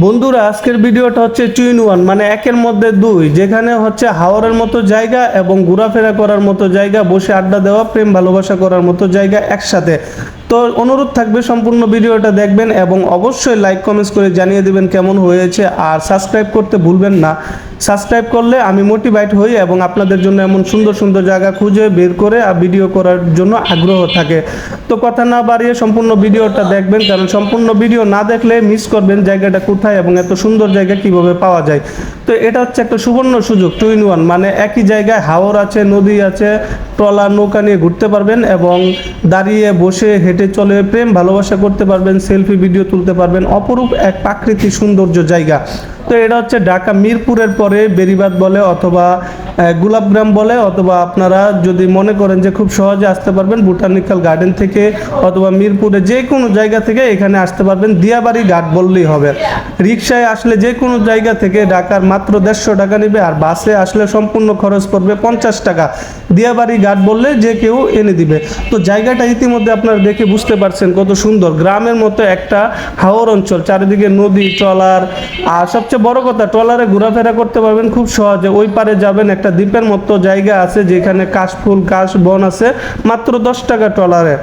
বন্ধুরা, আজকের ভিডিওটা হচ্ছে টু ইন ওয়ান মানে একের মধ্যে দুই, যেখানে হচ্ছে হাওয়ারের মতো জায়গা এবং ঘোরাফেরা করার মতো জায়গা, বসে আড্ডা দেওয়া, প্রেম ভালোবাসা করার মতো জায়গা একসাথে। তো অনুরোধ থাকবে সম্পূর্ণ ভিডিওটা দেখবেন এবং অবশ্যই লাইক কমেন্টস করে জানিয়ে দিবেন কেমন হয়েছে আর সাবস্ক্রাইব করতে ভুলবেন না। সাবস্ক্রাইব করলে আমি মোটিভেট হই এবং আপনাদের জন্য এমন সুন্দর সুন্দর জায়গা খুঁজে বের করে আর ভিডিও করার জন্য আগ্রহ থাকে। তো কথা না বাড়িয়ে সম্পূর্ণ ভিডিওটা দেখবেন, কারণ সম্পূর্ণ ভিডিও না দেখলে মিস করবেন জায়গাটা কোথায় এবং এত সুন্দর জায়গা কীভাবে পাওয়া যায়। তো এটা হচ্ছে একটা সুবর্ণ সুযোগ টু ইন ওয়ান মানে একই জায়গায় হাওর আছে, নদী আছে, ট্রলার, নৌকা নিয়ে ঘুরতে পারবেন এবং দাঁড়িয়ে বসে হেঁটে চলে প্রেম ভালোবাসা করতে পারবেন সেলফি ভিডিও তুলতে পারবেন। অপরূপ এক প্রাকৃতিক সৌন্দর্য জায়গা। তো এটা হচ্ছে ঢাকা মিরপুরের পরে বেরিবাদ বলে অথবা গোলাপগ্রাম বলে অথবা আপনারা যদি মনে করেন যে খুব সহজে আসতে পারবেন বুটানিক্যাল গার্ডেন থেকে অথবা মিরপুরে যে কোনো জায়গা থেকে এখানে আসতে পারবেন। দিয়াবাড়ি ঘাট বললেই হবে। রিক্সায় আসলে যে কোনো জায়গা থেকে ঢাকার মাত্র দেড়শো টাকা নেবে আর বাসে আসলে সম্পূর্ণ খরচ পড়বে পঞ্চাশ টাকা। দিয়াবাড়ি ঘাট বললে যে কেউ এনে দিবে। তো জায়গাটা ইতিমধ্যে আপনারা দেখে বুঝতে পারছেন কত সুন্দর। গ্রামের মতো একটা হাওর অঞ্চল, চারিদিকে নদী ট্রলার আর সবচেয়ে বড় কথা, ট্রলারে ঘোরাফেরা করতে পারবেন খুব সহজে। ওই পারে যাবেন একটা দ্বীপের মতো জায়গা আছে যেখানে কাশফুল কাশ বন আছে, মাত্র দশ টাকা ট্রলারে।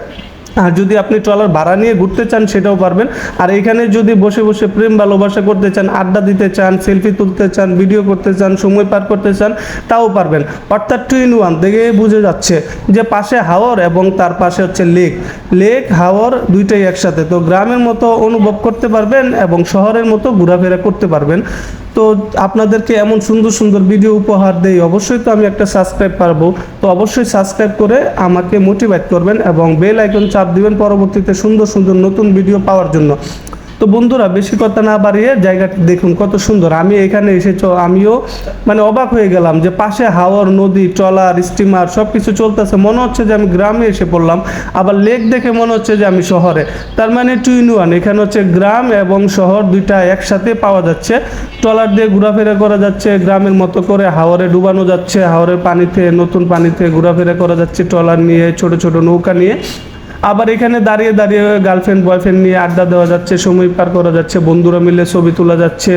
আর যদি আপনি ট্রলার ভাড়া নিয়ে ঘুরতে চান, সেটাও পারবেন। আর এখানে যদি বসে বসে প্রেম, ভালোবাসা করতে চান, আড্ডা দিতে চান, সেলফি তুলতে চান, ভিডিও করতে চান, সময় পার করতে চান, তাও পারবেন। অর্থাৎ টু ইন ওয়ান দেখে বুঝে যাচ্ছে যে পাশে হাওর এবং তার পাশে হচ্ছে লেক লেক হাওর দুইটাই একসাথে। তো গ্রামের মতো অনুভব করতে পারবেন এবং শহরের মতো ঘোরাফেরা করতে পারবেন। তো আপনাদেরকে এমন সুন্দর সুন্দর ভিডিও উপহার দেই। অবশ্যই তো আমি একটা সাবস্ক্রাইব পারব। তো অবশ্যই সাবস্ক্রাইব করে আমাকে মোটিভেট করবেন এবং বেল আইকন চাপ দিবেন পরবর্তীতে সুন্দর সুন্দর নতুন ভিডিও পাওয়ার জন্য। তো বন্ধুরা, বেশি কথা না বাড়িয়ে জায়গাটা দেখুন, কত সুন্দর। আমি এখানে এসেছ, আমিও মানে অবাক হয়ে গেলাম যে পাশে হাওর, নদী, ট্রলার, স্টিমার সব কিছু চলতেছে। মনে হচ্ছে যে আমি গ্রামে এসে পড়লাম, আবার লেক দেখে মনে হচ্ছে যে আমি শহরে। তার মানে টু ইন ওয়ান এখানে হচ্ছে গ্রাম এবং শহর দুইটা একসাথে পাওয়া যাচ্ছে। ট্রলার দিয়ে ঘোরাফেরা করা যাচ্ছে, গ্রামের মতো করে হাওরে ডুবানো যাচ্ছে, হাওরের পানিতে, নতুন পানিতে ঘোরাফেরা করা যাচ্ছে, ট্রলার নিয়ে, ছোট ছোট নৌকা নিয়ে। আবার এখানে দাঁড়িয়ে দাঁড়িয়ে গার্লফ্রেন্ড বয়ফ্রেন্ড নিয়ে আড্ডা দেওয়া যাচ্ছে, সময় পার করা যাচ্ছে, বন্ধুরা মিলে ছবি তোলা যাচ্ছে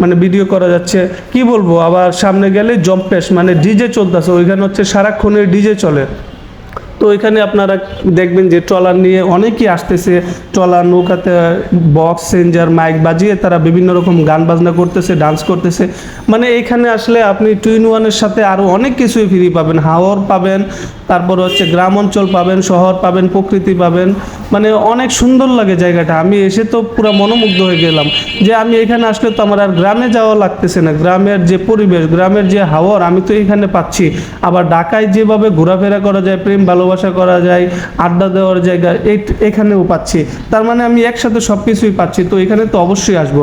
মানে ভিডিও করা যাচ্ছে। কি বলব? আবার সামনে গেলে জম্পেশ মানে ডিজে চলতেছে, ওইখানে হচ্ছে সারাক্ষণে ডিজে চলে। তো এখানে আপনারা দেখবেন যে ট্রলার নিয়ে অনেকেই আসতেছে। ট্রলার, নৌকাতে, বক্স সেঞ্জার মাইক বাজিয়ে তারা বিভিন্ন রকম গান বাজনা করতেছে, ডান্স করতেছে। মানে এখানে আসলে আপনি টুইন ওয়ানের সাথে আরও অনেক কিছুই ফ্রি পাবেন। হাওর পাবেন, তারপর হচ্ছে গ্রাম অঞ্চল পাবেন, শহর পাবেন, প্রকৃতি পাবেন। মানে অনেক সুন্দর লাগে জায়গাটা। আমি এসে তো পুরো মনোমুগ্ধ হয়ে গেলাম যে আমি এখানে আসলে তো আমার আর গ্রামে যাওয়া লাগতেছে না। গ্রামের যে পরিবেশ, গ্রামের যে হাওয়ার আমি তো এখানে পাচ্ছি। আবার ঢাকায় যেভাবে ঘোরাফেরা করা যায়, প্রেম ভালোবাসা করা যায়, আড্ডা দেওয়ার জায়গা এখানেও পাচ্ছি। তার মানে আমি একসাথে সব কিছুই পাচ্ছি, তো এখানে তো অবশ্যই আসব।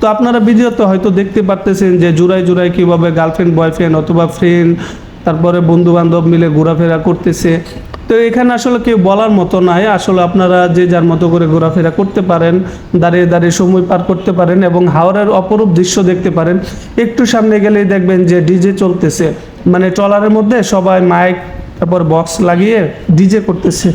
তো আপনারা ভিডিওতে হয়তো দেখতে পারতেছেন যে জুড়াই জুড়াই কীভাবে গার্লফ্রেন্ড বয়ফ্রেন্ড অথবা ফ্রেন্ড তারপরে বন্ধু বান্ধব মিলে ঘোরাফেরা করতেছে। তো এখানে আসলে কেউ বলার মতো নাই, আসলে আপনারা যে যার মতো করে ঘোরাফেরা করতে পারেন, দাঁড়িয়ে দাঁড়িয়ে সময় পার করতে পারেন এবং হাওড়ার অপরূপ দৃশ্য দেখতে পারেন। একটু সামনে গেলেই দেখবেন যে ডিজে চলতেছে। মানে ট্রলারের মধ্যে সবাই মাইক তারপর বক্স লাগিয়ে ডিজে করতেছে।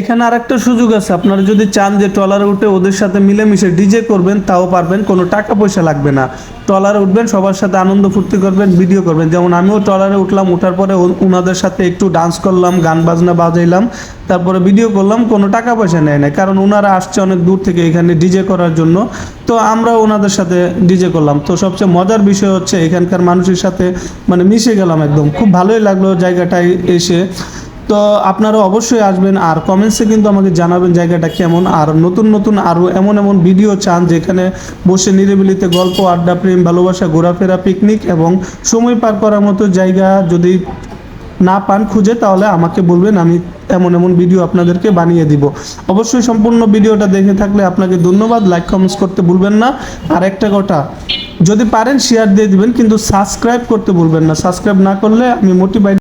এখানে আর একটা সুযোগ আছে। আপনারা যদি চান যে ট্রলারে উঠে ওদের সাথে মিলেমিশে ডিজে করবেন, তাও পারবেন, কোনো টাকা পয়সা লাগবে না। ট্রলারে উঠবেন, সবার সাথে আনন্দ ফুর্তি করবেন, ভিডিও করবেন। যেমন আমিও ট্রলারে উঠলাম, উঠার পরে ওনাদের সাথে একটু ডান্স করলাম, গান বাজনা বাজাইলাম, তারপরে ভিডিও করলাম, কোনো টাকা পয়সা নেয় না কারণ ওনারা আসছে অনেক দূর থেকে এখানে ডিজে করার জন্য। তো আমরা ওনাদের সাথে ডিজে করলাম। তো সবচেয়ে মজার বিষয় হচ্ছে, এখানকার মানুষের সাথে মানে মিশে গেলাম একদম। খুব ভালোই লাগল জায়গাটায় এসে। তো আপনারা অবশ্যই আসবেন আর কমেন্টসে কিন্তু আমাকে জানাবেন জায়গাটা কেমন। আর নতুন নতুন আরও এমন এমন ভিডিও চান যেখানে বসে নিরিবিলিতে গল্প, আড্ডা, প্রেম, ভালোবাসা, ঘোরাফেরা পিকনিক এবং সময় পার করার মতো জায়গা যদি না পান খুঁজে, তাহলে আমাকে বলবেন, আমি এমন এমন ভিডিও আপনাদেরকে বানিয়ে দিব। অবশ্যই সম্পূর্ণ ভিডিওটা দেখে থাকলে আপনাকে ধন্যবাদ। লাইক কমেন্টস করতে ভুলবেন না। আর একটা কথা, যদি পারেন শেয়ার দিয়ে দিবেন, কিন্তু সাবস্ক্রাইব করতে ভুলবেন না। সাবস্ক্রাইব না করলে আমি মোটিভাইড